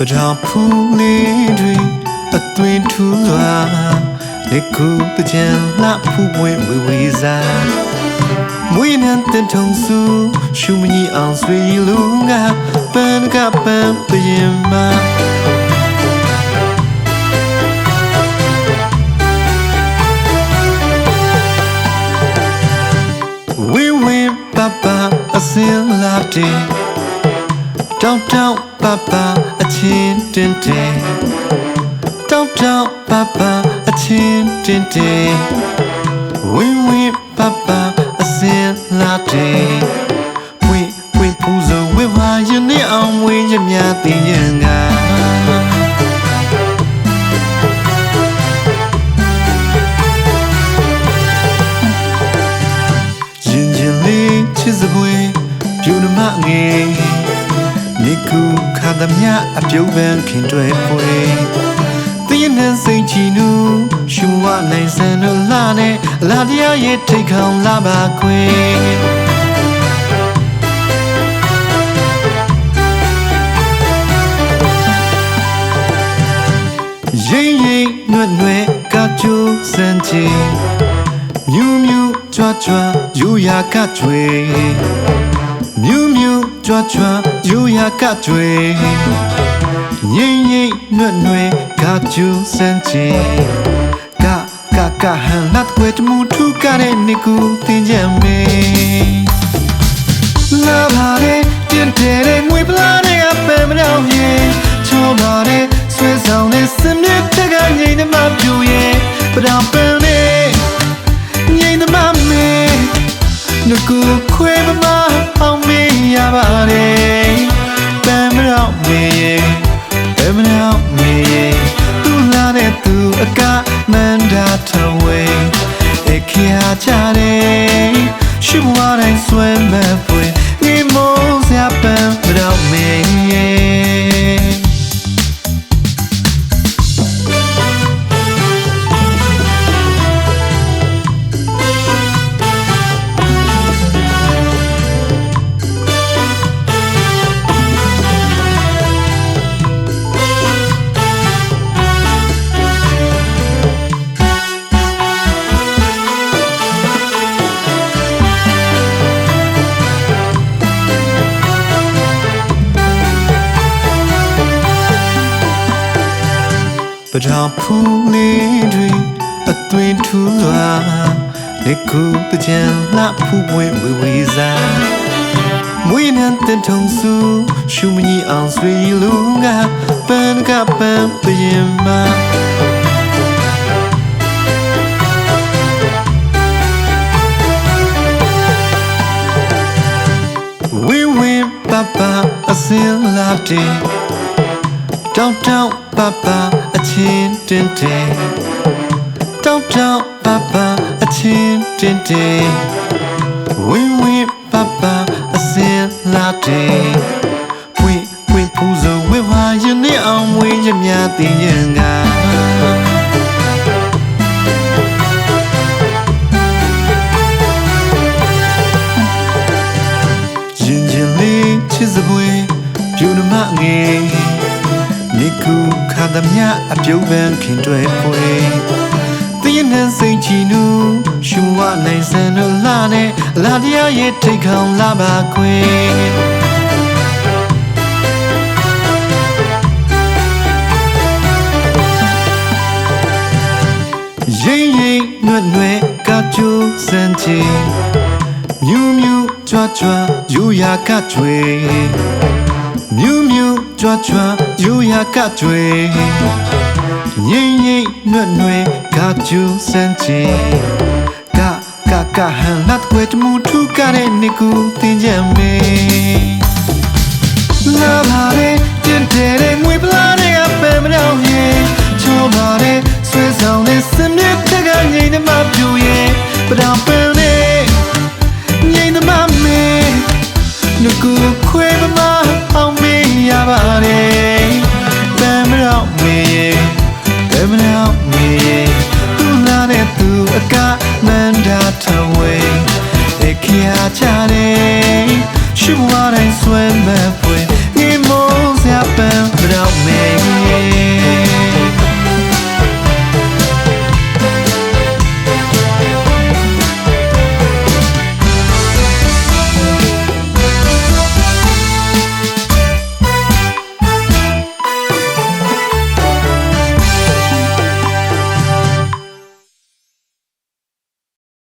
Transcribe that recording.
ပဒါဖူးလေးတွေအသွင်ထူစွာလက်ခုတကြံလှဖူးပွင့်ဝေဝေစားမွေးနန်းတင်ထုံစုရှုမကြီးအောင်ဆွေလူငါပန်းကပန်းပရင်မာဝင်းဝင်းပပအစင်လာတဲ့တောင်းတောင်းပပအ ချင်းတင်တဲ့တောင်းတောင်းပပအချင်းတင်တဲ့ဝင်းဝင်းပပအစင်လာတဲ့ဝင်းဝင်းပူဇော်ဝင်းပါရင်နဲ့အောင်ဝင်းရမြတင်ရင်ကရင်ချင်းလေးချစ်စပွဲပြူနမငယ် မိကူခါသမျှအပြုံးပန်းခင်တွဲပွဲတည်နေစိတ်ချီနူရှူဝနိုင်စံတို့လာနဲ့လာတရားရဲ့ထိတ်ခေါင်လာပါခွေရင်ရင်နွဲ့နွဲ့ကကြိုးစံချီမြူးမြူးကြွားကြွားယူရာကကြွေမြူးမြူး ကြွားကြွားယူရာကကြွေငိမ့်ငိမ့်နွဲ့နွဲ့ကကျူးစမ်းချေကကကဟန်လတ်ွယ်တမှုထူကတဲ့နေကူတင်ကြမေလာပါတဲ့တင်တဲ့တဲ့ငွေပလာတဲ့ကပယ်မတော့ရင်ချောပါတဲ့ဆွဲဆောင်တဲ့စမြ ပဒါဖူးလေးတွေအသွင်ထူစွာလက်ခုတကြံလှဖူးပွင့်ဝေဝေစားမွေးနန်းတင်ထုံစုရှုမကြီးအောင်ဆွေလူငါပန်းကပန်းပရင်မာဝင်းဝင်းပပအစင်လာတဲ့တောင်းတောင်းပပအ ချင်းတင်တဲ့တောင်းတောင်းပပအချင်းတင်တဲ့ဝင်းဝင်းပပအစင်လာတဲ့ဝ မိကူခါသမျှအပြုံးပန်းခင်တွဲပွဲတည်နေစိတ်ချီနူရှူဝနိုင်စံတို့လာနဲ့လာတရားရဲ့ထိတ်ခေါင်လာပါခွေရင်ရင်နွဲ့နွဲ့ကကြိုးစမ်းချေမြူးမြူးကြွားကြွားယူရာကကြွေမြူးမြူး ကြွားကြွားယူရာကကြွေငိမ့်ငိမ့်နွဲ့နွဲ့ကကျူးစမ်းချေကကကဟန်လတ်ွယ်တမှုထူကတဲ့နေကူတင်ကြမေလာပါ အကမန္တာထဝေအခရာချတယ်ရှိဘဝတ